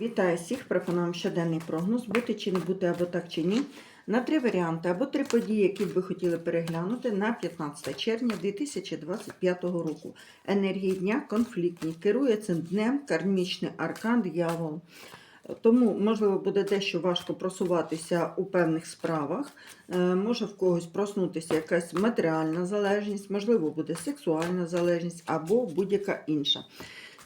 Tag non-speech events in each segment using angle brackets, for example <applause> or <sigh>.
Вітаю всіх! Пропонуємо щоденний прогноз, бути чи не бути, або так чи ні. На три варіанти або три події, які б ви хотіли переглянути на 15 червня 2025 року. Енергії дня конфліктні. Керує цим днем кармічний аркан диявол. Тому, можливо, буде дещо важко просуватися у певних справах. Е, Може в когось проснутися якась матеріальна залежність, можливо, буде сексуальна залежність або будь-яка інша.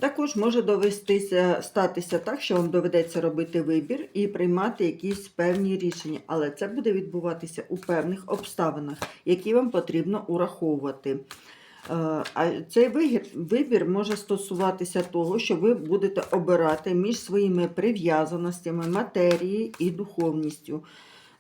Також може довестися статися так, що вам доведеться робити вибір і приймати якісь певні рішення, але це буде відбуватися у певних обставинах, які вам потрібно ураховувати. Е, А цей вигір- вибір може стосуватися того, що ви будете обирати між своїми прив'язаностями, матерією і духовністю.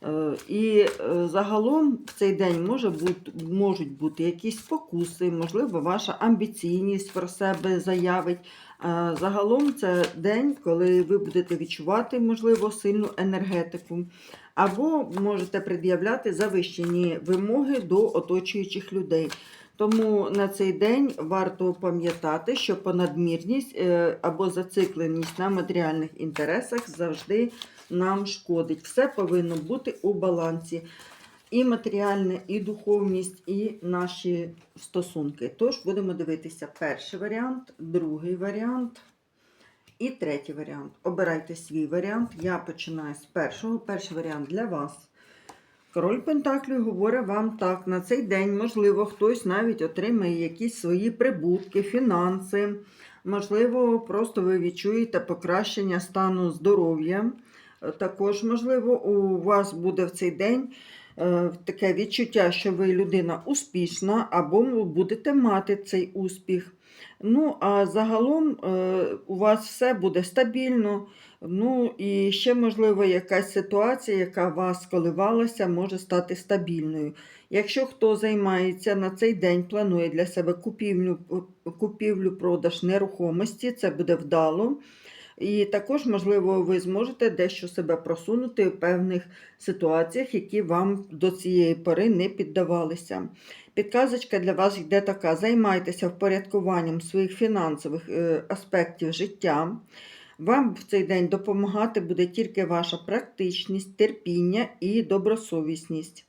Е, І е, загалом в цей день може бути, можуть бути якісь спокуси, можливо, ваша амбіційність про себе заявить. Е, Загалом це день, коли ви будете відчувати, можливо, сильну енергетику, або можете пред'являти завищені вимоги до оточуючих людей. Тому на цей день варто пам'ятати, що понадмірність або зацикленість на матеріальних інтересах завжди нам шкодить. Все повинно бути у балансі. І матеріальне, і духовність, і наші стосунки. Тож будемо дивитися перший варіант, другий варіант і третій варіант. Обирайте свій варіант. Я починаю з першого. Перший варіант для вас. Король Пентаклів говорить вам так: на цей день, можливо, хтось навіть отримає якісь свої прибутки, фінанси. Можливо, просто ви відчуєте покращення стану здоров'я. Також, можливо, у вас буде в цей день е, таке відчуття, що ви людина успішна, або ви будете мати цей успіх. Ну, а загалом е, у вас все буде стабільно. Ну і ще, можливо, якась ситуація, яка вас коливалася, може стати стабільною. Якщо хто займається на цей день, планує для себе купівлю, купівлю продаж нерухомості, це буде вдало. І також, можливо, ви зможете дещо себе просунути в певних ситуаціях, які вам до цієї пори не піддавалися. Підказочка для вас йде така: займайтеся впорядкуванням своїх фінансових е, аспектів життя. Вам в цей день допомагати буде тільки ваша практичність, терпіння і добросовісність.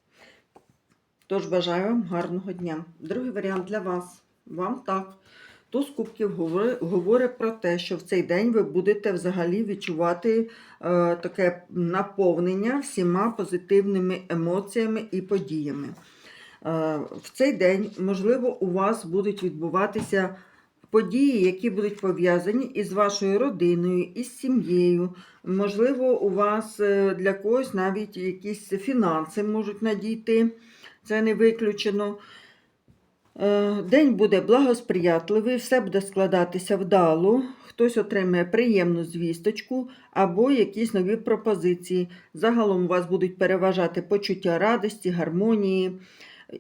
Тож бажаю вам гарного дня. Другий варіант для вас. Вам так. Туз кубків говорить, про те, що в цей день ви будете взагалі відчувати е, таке наповнення всіма позитивними емоціями і подіями. Е, в цей день, можливо, у вас будуть відбуватися події, які будуть пов'язані із вашою родиною, із сім'єю. Можливо, у вас е, для когось навіть якісь фінанси можуть надійти. Це не виключено. Е, День буде благосприятливий, все буде складатися вдало, хтось отримає приємну звісточку або якісь нові пропозиції. Загалом у вас будуть переважати почуття радості, гармонії.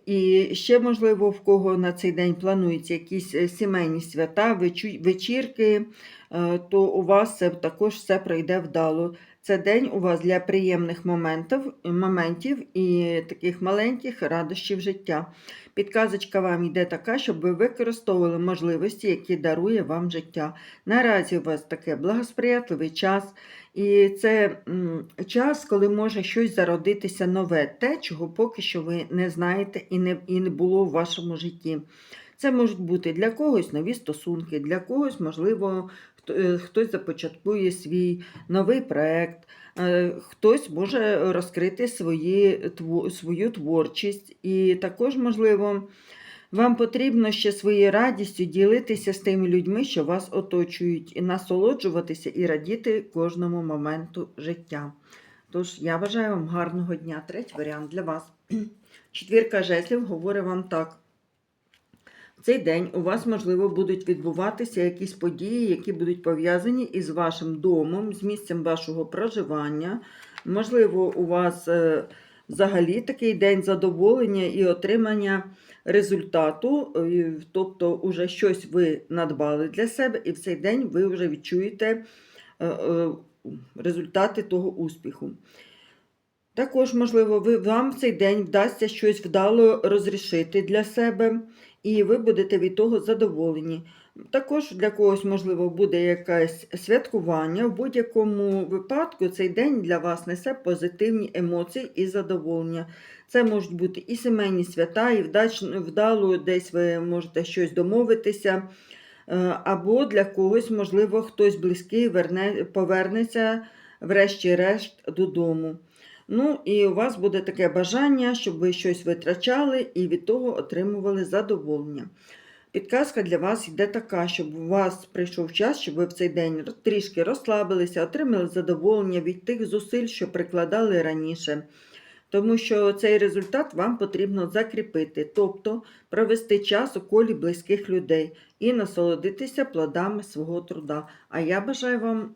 І ще, можливо, в кого на цей день плануються якісь е, сімейні свята, вечірки, е, то у вас це також все пройде вдало. Це день у вас для приємних моментів, моментів і таких маленьких радощів життя. Підказочка вам йде така, щоб ви використовували можливості, які дарує вам життя. Наразі у вас таке благосприятливий час, і це час, коли може щось зародитися нове, те, чого поки що ви не знаєте і не, і не було в вашому житті. Це можуть бути для когось нові стосунки, для когось, можливо, е, хтось започаткує свій новий проект, хтось може розкрити свої, свою творчість. І також, можливо, вам потрібно ще своєю радістю ділитися з тими людьми, що вас оточують, і насолоджуватися і радіти кожному моменту життя. Тож я бажаю вам гарного дня. Третій варіант для вас. <clears throat> Четвірка жезлів говорить вам так. Цей день у вас, можливо, будуть відбуватися якісь події, які будуть пов'язані із вашим домом, з місцем вашого проживання. Можливо, у вас е, взагалі такий день задоволення і отримання результату, тобто, уже щось ви надбали для себе, і в цей день ви вже відчуєте е, е, результати того успіху. Також, можливо, ви, вам в цей день вдасться щось вдало розрішити для себе, і ви будете від того задоволені. Також для когось, можливо, буде якесь святкування. В будь-якому випадку цей день для вас несе позитивні емоції і задоволення. Це можуть бути і сімейні свята, і вдало десь ви можете щось домовитися. Е, Або для когось, можливо, хтось близький верне, повернеться, врешті-решт, додому. Ну, і у вас буде таке бажання, щоб ви щось витрачали і від того отримували задоволення. Підказка для вас йде така, щоб у вас прийшов час, щоб ви в цей день трішки розслабилися, отримали задоволення від тих зусиль, що прикладали раніше. Тому що цей результат вам потрібно закріпити, тобто провести час у колі близьких людей і насолодитися плодами свого труда. А я бажаю вам